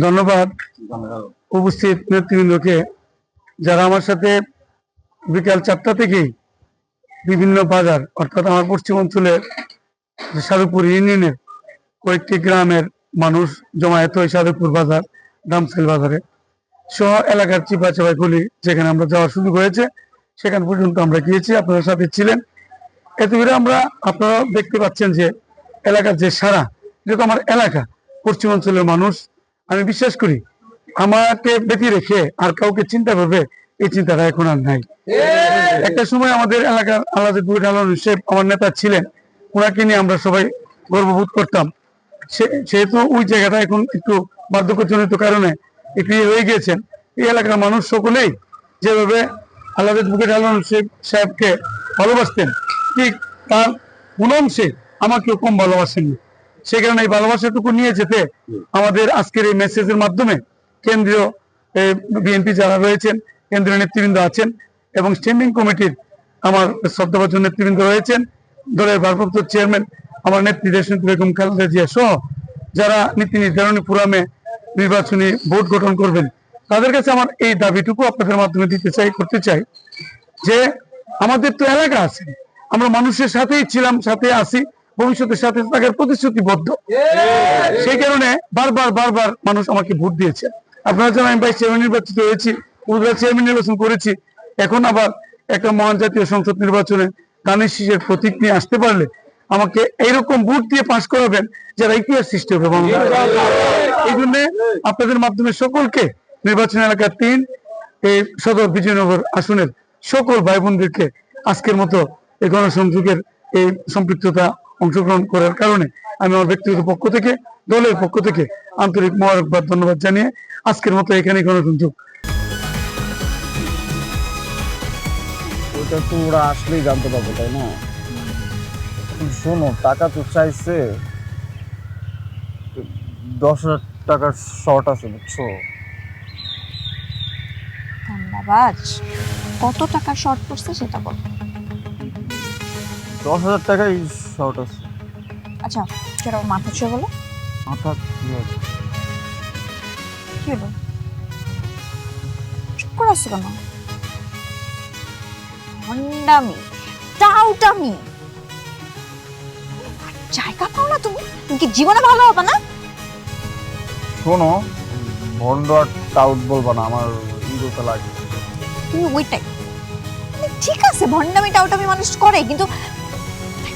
ধন্যবাদ। উপস্থিত নেতৃবৃন্দকে যারা আমার সাথে বিকাল চারটা থেকেই বিভিন্ন বাজার অর্থাৎ আমার পশ্চিম অঞ্চলের সাধুপুর ইউনিয়নের কয়েকটি গ্রামের মানুষ জমায়েত হয় সাধুপুর বাজার দামসেল বাজারে। সহ এলাকার চিপা চাপাই খুলি যেখানে আমরা যাওয়া সুযোগ হয়েছে সেখান পর্যন্ত আমরা গিয়েছি আপনাদের সাথে ছিলেন। এতে করে আমরা আপনারা দেখতে পাচ্ছেন যে এলাকার যে সারা যেহেতু আমার এলাকা পশ্চিম অঞ্চলের মানুষ আমি বিশ্বাস করি আমাকে বেঁধে রেখে আর কাউকে চিন্তা করবে এই চিন্তাটা এখন আর নাই। একটা সময় আমাদের এলাকার আলম সাহেব আমার নেতা ছিলেন ওনাকে নিয়ে আমরা সবাই গর্ববোধ করতাম। সে- সেহেতু ওই জায়গাটা এখন একটু বার্ধক্যজনিত কারণে একটু ইয়ে হয়ে গিয়েছেন। এই এলাকার মানুষ সকলেই যেভাবে আল্লাহ বুকেট আলম সাহেবকে ভালোবাসতেন ঠিক তার অংশে আমাকেও কম ভালোবাসেননি। সেই কারণে এই ভালোবাসাটুকু নিয়ে যেতে আমাদের আজকের এই মেসেজের মাধ্যমে। কেন্দ্রীয় বিএনপি যারা রয়েছেন, কেন্দ্রীয় নেতৃবৃন্দ আছেন এবং স্ট্যান্ডিং কমিটির আমার শ্রদ্ধাভাজন নেতৃবৃন্দ রয়েছেন, দলের ভারপ্রাপ্ত চেয়ারম্যান আমার নেত্রী দেশনেত্রী বেগম খালেদা জিয়া সহ যারা নীতি নির্ধারণী ফোরামে নির্বাচনী ভোট গঠন করবেন, তাদের কাছে আমার এই দাবিটুকু আপনাদের মাধ্যমে দিতে চাই, করতে চাই যে আমাদের তো এলাকা আছে, আমরা মানুষের সাথেই ছিলাম, সাথে আছি ভবিষ্যতের সাথে থাকার প্রতিশ্রুতিবদ্ধ। সেই কারণে বারবার বারবার মানুষ আমাকে ভোট দিয়েছে। আপনারা জানেন আমি ভাইস চেয়ারম্যান নির্বাচিত হয়েছি উপজেলা চেয়ারম্যান নির্বাচন করেছি। এখন আবার একটা মহান জাতীয় সংসদ নির্বাচনে ধানের শীষের প্রতীক নিয়ে আসতে পারলে আমাকে এইরকম ভোট দিয়ে পাশ করাবেন যারা ইতিহাস সৃষ্টি হবে। এই জন্য আপনাদের মাধ্যমে সকলকে নির্বাচন এলাকার তিন এই সদর বিজয়নগর আসনের সকল ভাই বোনদেরকে আজকের মতো এই গণসংযোগের এই সম্পৃক্ততা অংশগ্রহণ করার কারণে আমি আমার ব্যক্তিগত পক্ষ থেকে দলের পক্ষ থেকে আন্তরিক মোবারকবাদ ধন্যবাদ জানিয়ে আজকের মতো এখানে গণসংযোগ ওটা তো ওরা আসলেই জানতে পারব তাই না? শোনো টাকা তো চাইছে। দশ হাজার টাকার শর্ট আছে বুঝছ? ধন্যবাদ। কত টাকা শর্ট পড়ছে সেটা বল। দশ হাজার টাকাই শর্ট আছে। আচ্ছা সেটা মাথা ছুঁয়ে বলো। মাথা কি হলো? চুপ করে আসছো কেন? ভণ্ডামি টাউটামি। জায়গা পাও না তুমি? তুমি কি জীবনে ভালো হবে না? শোনো ভন্ড আর টাউট বলবা না আমার ইগোতে লাগে। তুমি ওইটাই। মানে ঠিক আছে ভণ্ডামি টাউটামি মানুষ করে কিন্তু